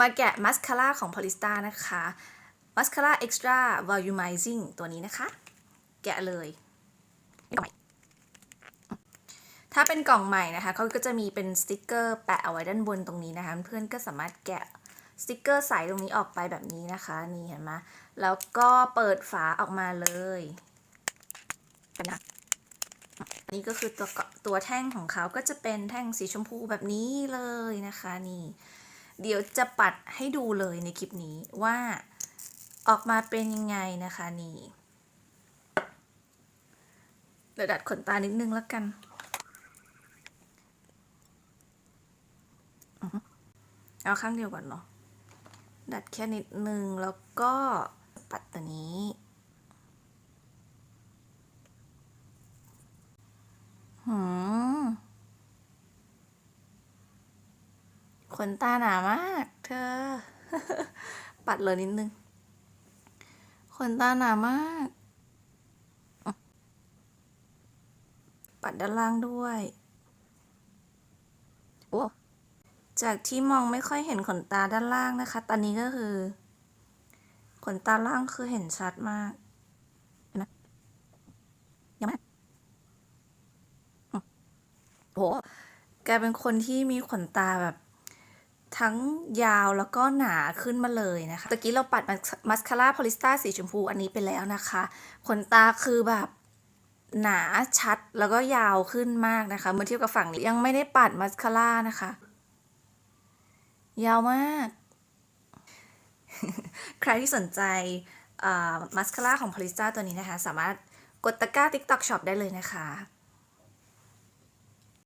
มาแกะมัสคาร่าของพอลิสตานะคะมัสคาร่าเอ็กซ์ตร้า volumizing ตัวนี้นะคะ แกะเลยถ้าเป็นกล่องใหม่นะคะเขาก็จะมีเป็นสติกเกอร์แปะเอาไว้ด้านบนตรงนี้นะคะ เพื่อนก็สามารถแกะสติกเกอร์ใสตรงนี้ออกไปแบบนี้นะคะ นี่เห็นไหมแล้วก็เปิดฝาออกมาเลยนนะอันนี้ก็คือตัวตัวแท่งของเขาก็จะเป็นแท่งสีชมพูแบบนี้เลยนะคะนี่ เดี๋ยวจะปัดให้ดูเลยในคลิปนี้ว่าออกมาเป็นยังไงนะคะนี่เดี๋ยวดัดขนตานิดนึงแล้วกัน เอาข้างเดียวก่อนเนาะดัดแค่นิดนึงแล้วก็ปัดตัวนี้ ขนตาหนามาก เธอ ปัดเลยนิดนึง ขนตาหนามาก ปัดด้านล่างด้วยโอ้จากที่มองไม่ค่อยเห็นขนตาด้านล่างนะคะ ตอนนี้ก็คือ ขนตาล่างคือเห็นชัดมากเห็นไหมยังไม่อืมโหแกเป็นคนที่มีขนตาแบบ ทั้งยาวแล้วก็หนาขึ้นมาเลยนะคะตะกี้เราปัดมัสคาร่าพอลิสตาสีชมพูอันนี้ไปแล้วนะคะ ขนตาคือแบบหนาชัดแล้วก็ยาวขึ้นมากนะคะ เมื่อเทียบกับฝั่งนี้ยังไม่ได้ปัดมัสคาร่านะคะ ยาวมาก ใครที่สนใจมัสคาร่าของพาริสตาตัวนี้นะคะ สามารถกดตะกร้า TikTok Shop ได้เลยนะคะ